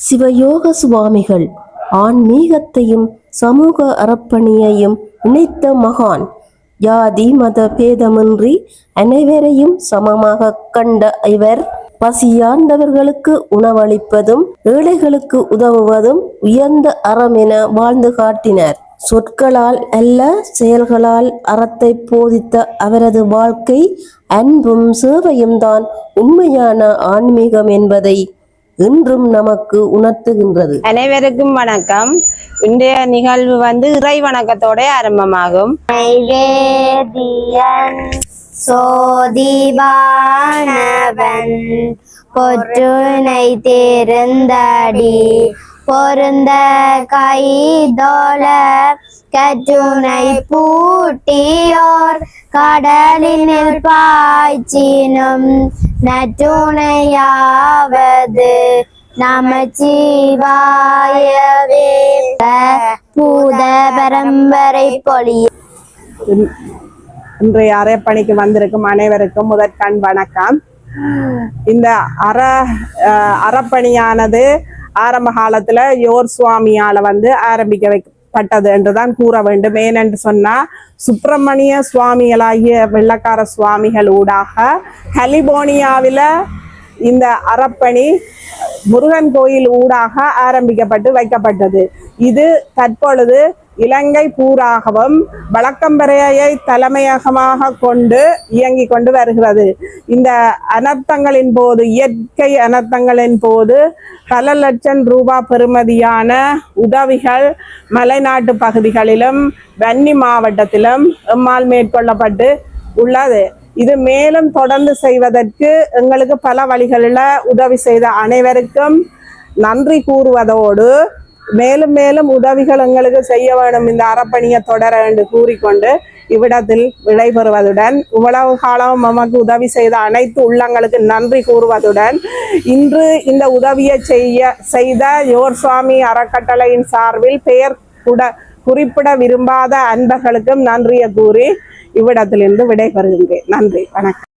சிவயோக சுவாமிகள் ஆன்மீகத்தையும் சமூக அறப்பணியையும் இணைத்த மகான். ஜாதி மத பேதமின்றி அனைவரையும் சமமாக கண்ட இவர் பசியார்ந்தவர்களுக்கு உணவளிப்பதும் ஏழைகளுக்கு உதவுவதும் உயர்ந்த அறம் என வாழ்ந்து காட்டினர். சொற்களால் அல்ல செயல்களால் அறத்தை போதித்த அவரது வாழ்க்கை அன்பும் சேவையும் தான் உண்மையான ஆன்மீகம் என்பதை இன்றும் நமக்கு உணர்த்துகின்றது. அனைவருக்கும் வணக்கம். இன்றைய நிகழ்வு வந்து இறை வணக்கத்தோட ஆரம்பமாகும். நைவேதியன் சோதிவானவன் பொற்றுனை தேர்ந்தடி பொருந்த கைதோல கற்றுனை பூட்டியோர். கடலினில் பாய்ச்சினும் நற்றுணையாவது நமச்சிவாயவே. பூத பரம்பரை பொழிய இன்றைய அரைப்பணிக்கு வந்திருக்கும் அனைவருக்கும் முதற்கண் வணக்கம். இந்த அற அறப்பணியானது ஆரம்ப காலத்துல யோர் சுவாமியால வந்து ஆரம்பிக்க வைக்கப்பட்டது என்றுதான் கூற வேண்டும். ஏனென்று சொன்னா சுப்பிரமணிய சுவாமிகளாகிய வெள்ளக்கார சுவாமிகள் ஊடாக கலிபோர்னியாவில இந்த அறப்பணி முருகன் கோயில் ஊடாக ஆரம்பிக்கப்பட்டு வைக்கப்பட்டது. இது தற்பொழுது இலங்கை பூராகவும் வழக்கம்பரையை தலைமையகமாக கொண்டு இயங்கி கொண்டு வருகிறது. இந்த அனர்த்தங்களின் போது இயற்கை அனர்த்தங்களின் போது பல லட்சம் ரூபாய் பெறுமதியான உதவிகள் மலைநாட்டு பகுதிகளிலும் வன்னி மாவட்டத்திலும் எம்மால் மேற்கொள்ளப்பட்டு உள்ளது. இது மேலும் தொடர்ந்து செய்வதற்கு எங்களுக்கு பல வழிகளில் உதவி செய்த அனைவருக்கும் நன்றி கூறுவதோடு மேலும் மேலும் உதவிகள் எங்களுக்கு செய்ய வேண்டும் இந்த அறப்பணியை தொடர என்று கூறிக்கொண்டு இவ்விடத்தில் விடைபெறுவதுடன் இவ்வளவு காலம் நமக்கு உதவி செய்த அனைத்து உள்ளங்களுக்கு நன்றி கூறுவதுடன் இன்று இந்த உதவியை செய்ய செய்த யோர் சுவாமி அறக்கட்டளையின் சார்பில் பெயர் கூட குறிப்பிட விரும்பாத அன்பர்களுக்கும் நன்றியை கூறி இவ்விடத்திலிருந்து விடைபெறுகின்றேன். நன்றி வணக்கம்.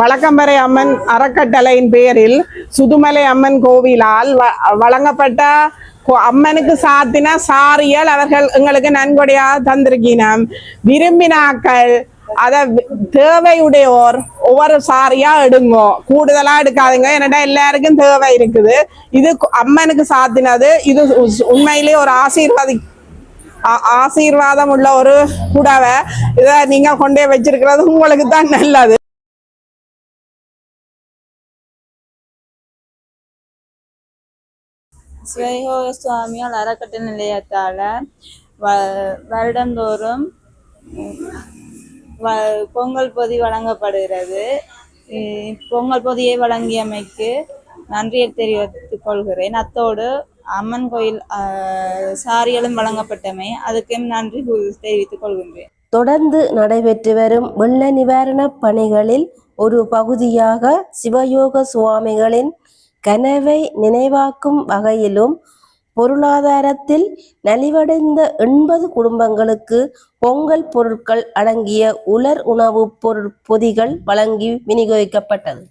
வழக்கம்பறை அம்மன் அறக்கட்டளையின் பெயரில் சுதுமலை அம்மன் கோவிலால் வ- வழங்கப்பட்ட அம்மனுக்கு சாத்தின சாரியல் அவர்கள் எங்களுக்கு நன்கொடையாக தந்திருக்கினோம். விரும்பினாக்கள் அதை தேவையுடையோர் ஒவ்வொரு சாரியா எடுங்கோ. கூடுதலா எடுக்காதுங்க என்னடா எல்லாருக்கும் தேவை இருக்குது. இது அம்மனுக்கு சாத்தினது. இது உஸ்- உண்மையிலேயே ஒரு ஆசீர்வாதி ஆ- ஆசீர்வாதம் உள்ள ஒரு புடவை. இதை நீங்க கொண்டே வச்சிருக்கிறது உங்களுக்கு தான் நல்லது. சிவயோக சுவாமியால் அறக்கட்டளை நிலையத்தால் வ வருடந்தோறும் வ- பொங்கல் பொதி வழங்கப்படுகிறது. பொங்கல் பொதியை வழங்கியமைக்கு நன்றியை தெரிவித்துக் கொள்கிறேன். அத்தோடு அம்மன் கோயில் சாரிகளும் வழங்கப்பட்டமை அதுக்கும் நன்றி தெரிவித்துக் கொள்கின்றேன். தொடர்ந்து நடைபெற்று வரும் வெள்ள நிவாரண பணிகளில் ஒரு பகுதியாக சிவயோக சுவாமிகளின் கனவை நினைவாக்கும் வகையிலும் பொருளாதாரத்தில் நலிவடைந்த எண்பது குடும்பங்களுக்கு பொங்கல் பொருட்கள் அடங்கிய உலர் உணவுப் பொருள் பொதிகள் வழங்கி விநியோகிக்கப்பட்டது.